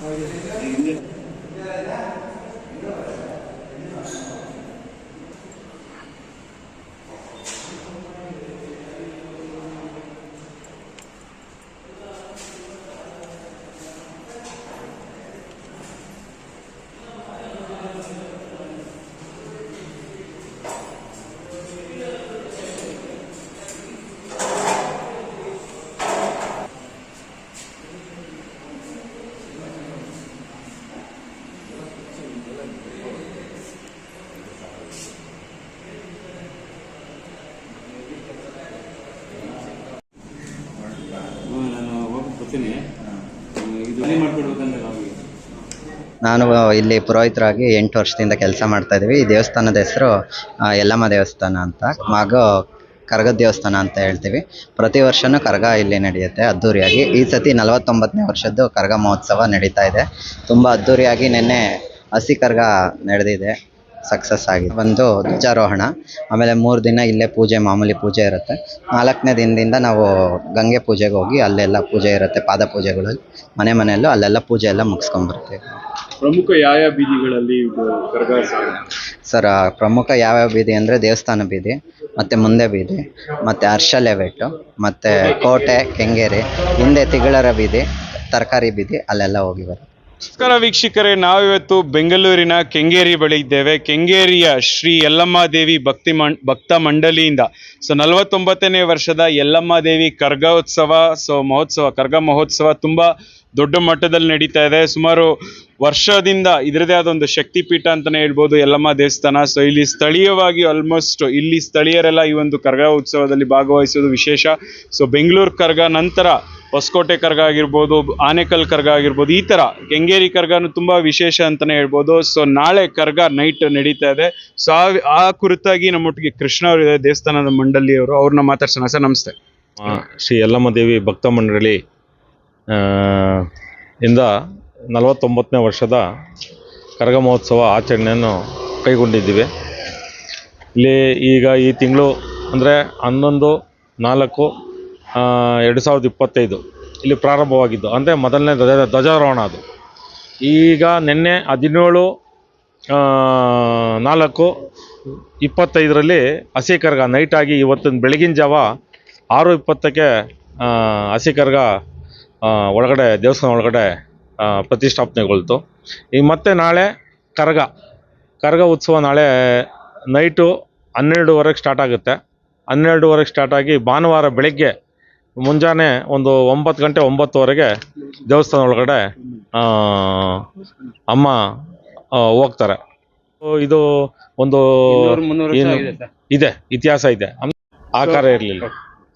Muy bien. ನಾನು ಇಲ್ಲಿ ಪುರೋಹಿತರಾಗಿ ಎಂಟು ವರ್ಷದಿಂದ ಕೆಲಸ ಮಾಡ್ತಾ ಇದ್ದೀವಿ. ಈ ದೇವಸ್ಥಾನದ ಹೆಸರು ಯಲ್ಲಮ್ಮ ದೇವಸ್ಥಾನ ಅಂತ. ಹಾಗೂ ಕರಗ ದೇವಸ್ಥಾನ ಅಂತ ಹೇಳ್ತೀವಿ. ಪ್ರತಿ ವರ್ಷನೂ ಕರಗ ಇಲ್ಲಿ ನಡೆಯುತ್ತೆ, ಅದ್ದೂರಿಯಾಗಿ. ಈ ಸತಿ ನಲವತ್ತೊಂಬತ್ತನೇ ವರ್ಷದ್ದು ಕರಗ ಮಹೋತ್ಸವ ನಡೀತಾ ಇದೆ. ತುಂಬಾ ಅದ್ದೂರಿಯಾಗಿ ನಿನ್ನೆ ಹಸಿ ಕರಗ ನಡೆದಿದೆ. ಸಕ್ಸಸ್ ಆಗಿದೆ. ಒಂದು ಧ್ವಜಾರೋಹಣ. ಆಮೇಲೆ ಮೂರು ದಿನ ಇಲ್ಲೇ ಪೂಜೆ ಮಾಮೂಲಿ ಪೂಜೆ ಇರುತ್ತೆ. ನಾಲ್ಕನೇ ದಿನದಿಂದ ನಾವು ಗಂಗೆ ಪೂಜೆಗೆ ಹೋಗಿ ಅಲ್ಲೆಲ್ಲ ಪೂಜೆ ಇರುತ್ತೆ ಪಾದ ಪೂಜೆಗಳು ಮನೆ ಮನೆಯಲ್ಲೂ ಅಲ್ಲೆಲ್ಲ ಪೂಜೆ ಎಲ್ಲ ಮುಗಿಸ್ಕೊಂಬರ್ತೀವಿ ಪ್ರಮುಖ ಯಾವ ಯಾವ ಬೀದಿಗಳಲ್ಲಿ ಇದು ಕರಗ ಸರ್? ಪ್ರಮುಖ ಯಾವ್ಯಾವ ಬೀದಿ ಅಂದರೆ ದೇವಸ್ಥಾನ ಬೀದಿ ಮತ್ತು ಮುಂದೆ ಬೀದಿ ಮತ್ತು ಹರ್ಷ ಬೆಟ್ಟು ಮತ್ತು ಕೋಟೆ ಕೆಂಗೇರಿ ಹಿಂದೆ ತಿಗಳರ ಬೀದಿ ತರಕಾರಿ ಬೀದಿ ಅಲ್ಲೆಲ್ಲ ಹೋಗಿ ಬರೋದು ನಮಸ್ಕಾರ ವೀಕ್ಷಕರೇ, ನಾವಿವತ್ತು ಬೆಂಗಳೂರಿನ ಕೆಂಗೇರಿ ಬಳಿ ಇದ್ದೇವೆ. ಕೆಂಗೇರಿಯ ಶ್ರೀ ಯಲ್ಲಮ್ಮ ದೇವಿ ಭಕ್ತಿ ಮಂ, ಭಕ್ತ ಮಂಡಳಿಯಿಂದ. ಸೊ, ನಲವತ್ತೊಂಬತ್ತನೇ ವರ್ಷದ ಯಲ್ಲಮ್ಮ ದೇವಿ ಕರ್ಗೋತ್ಸವ, ಸೊ, ಮಹೋತ್ಸವ, ಕರ್ಗ ಮಹೋತ್ಸವ ತುಂಬ ದೊಡ್ಡ ಮಟ್ಟದಲ್ಲಿ ನಡೀತಾ ಇದೆ. ಸುಮಾರು ವರ್ಷದಿಂದ ಇದರದೇ ಆದ ಒಂದು ಶಕ್ತಿಪೀಠ ಅಂತಲೇ ಹೇಳ್ಬೋದು ಯಲ್ಲಮ್ಮ ದೇವಸ್ಥಾನ. ಸೊ, ಇಲ್ಲಿ ಸ್ಥಳೀಯವಾಗಿ ಆಲ್ಮೋಸ್ಟ್ ಇಲ್ಲಿ ಸ್ಥಳೀಯರೆಲ್ಲ ಈ ಒಂದು ಕರ್ಗ ಉತ್ಸವದಲ್ಲಿ ಭಾಗವಹಿಸೋದು ವಿಶೇಷ. ಸೊ, ಬೆಂಗಳೂರು ಕರ್ಗ ನಂತರ ಹೊಸಕೋಟೆ ಕರ್ಗ ಆಗಿರ್ಬೋದು ಆನೆಕಲ್ ಕರ್ಗ ಆಗಿರ್ಬೋದು ಈ ಥರ ಕೆಂಗೇರಿ ಕರ್ಗನು ತುಂಬ ವಿಶೇಷ ಅಂತಲೇ ಹೇಳ್ಬೋದು. ಸೊ ನಾಳೆ ಕರ್ಗ ನೈಟ್ ನಡೀತಾ ಇದೆ. ಸೊ ಆ ಕುರಿತಾಗಿ ನಮ್ಮೊಟ್ಟಿಗೆ ಕೃಷ್ಣ ಅವರು ಇದೆ ದೇವಸ್ಥಾನದ ಮಂಡಳಿಯವರು. ಅವ್ರನ್ನ ಮಾತಾಡ್ಸೋಣ. ಸರ್, ನಮಸ್ತೆ. ಶ್ರೀ ಯಲ್ಲಮ್ಮ ದೇವಿ ಭಕ್ತ ಮಂಡಳಿ ಇಂದ ನಲವತ್ತೊಂಬತ್ತನೇ ವರ್ಷದ ಕರಗ ಮಹೋತ್ಸವ ಆಚರಣೆಯನ್ನು ಕೈಗೊಂಡಿದ್ದೀವಿ. ಇಲ್ಲಿ ಈಗ ಈ ತಿಂಗಳು ಅಂದರೆ ಹನ್ನೊಂದು, ನಾಲ್ಕು ಎರಡು ಸಾವಿರದ ಇಪ್ಪತ್ತೈದು ಇಲ್ಲಿ ಪ್ರಾರಂಭವಾಗಿದ್ದು. ಅಂದರೆ ಮೊದಲನೇ ಧ್ವಜ, ಧ್ವಜಾರೋಹಣ ಅದು. ಈಗ ನಿನ್ನೆ ಹದಿನೇಳು ನಾಲ್ಕು, ಇಪ್ಪತ್ತೈದರಲ್ಲಿ ಹಸಿ ಕರ್ಗ ನೈಟ್ ಆಗಿ ಇವತ್ತಿನ ಬೆಳಗಿನ ಜಾವ ಆರು ಇಪ್ಪತ್ತಕ್ಕೆ ಹಸಿ ಕರ್ಗ ಒಳಗಡೆ, ದೇವಸ್ಥಾನ ಒಳಗಡೆ ಪ್ರತಿಷ್ಠಾಪನೆಗೊಳ್ತು. ಈಗ ಮತ್ತೆ ನಾಳೆ ಕರಗ ಕರಗ ಉತ್ಸವ ನಾಳೆ ನೈಟು ಹನ್ನೆರಡುವರೆಗೆ ಸ್ಟಾರ್ಟ್ ಆಗುತ್ತೆ. ಹನ್ನೆರಡುವರೆಗೆ ಸ್ಟಾರ್ಟ್ ಆಗಿ ಭಾನುವಾರ ಬೆಳಗ್ಗೆ ಮುಂಜಾನೆ ಒಂದು ಒಂಬತ್ತು ಗಂಟೆ ಒಂಬತ್ತುವರೆಗೆ ದೇವಸ್ಥಾನ ಒಳಗಡೆ ಆ, ಅಮ್ಮ ಹೋಗ್ತಾರೆ. ಇದು ಒಂದು ಇದೆ ಇತಿಹಾಸ ಇದೆ. ಆಕಾರ ಇರಲಿಲ್ಲ.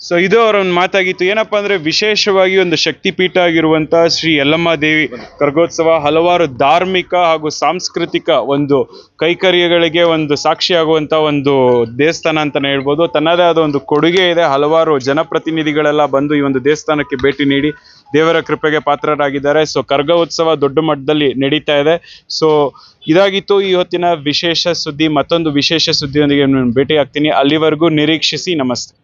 ಸೊ ಇದು ಅವರ ಒಂದು ಮಾತಾಗಿತ್ತು. ಏನಪ್ಪ ಅಂದ್ರೆ ವಿಶೇಷವಾಗಿ ಒಂದು ಶಕ್ತಿಪೀಠ ಆಗಿರುವಂಥ ಶ್ರೀ ಯಲ್ಲಮ್ಮ ದೇವಿ ಕರ್ಗೋತ್ಸವ ಹಲವಾರು ಧಾರ್ಮಿಕ ಹಾಗೂ ಸಾಂಸ್ಕೃತಿಕ ಒಂದು ಕೈಕರ್ಯಗಳಿಗೆ ಒಂದು ಸಾಕ್ಷಿಯಾಗುವಂಥ ಒಂದು ದೇವಸ್ಥಾನ ಅಂತಾನೆ ಹೇಳ್ಬೋದು. ತನ್ನದೇ ಆದ ಒಂದು ಕೊಡುಗೆ ಇದೆ. ಹಲವಾರು ಜನಪ್ರತಿನಿಧಿಗಳೆಲ್ಲ ಬಂದು ಈ ಒಂದು ದೇವಸ್ಥಾನಕ್ಕೆ ಭೇಟಿ ನೀಡಿ ದೇವರ ಕೃಪೆಗೆ ಪಾತ್ರರಾಗಿದ್ದಾರೆ. ಸೊ ಕರ್ಗ ಉತ್ಸವ ದೊಡ್ಡ ಮಟ್ಟದಲ್ಲಿ ನಡೀತಾ ಇದೆ. ಸೊ ಇದಾಗಿತ್ತು ಈ ಹೊತ್ತಿನ ವಿಶೇಷ ಸುದ್ದಿ. ಮತ್ತೊಂದು ವಿಶೇಷ ಸುದ್ದಿಯೊಂದಿಗೆ ಭೇಟಿ ಆಗ್ತೀನಿ ಅಲ್ಲಿವರೆಗೂ ನಿರೀಕ್ಷಿಸಿ ನಮಸ್ತೆ.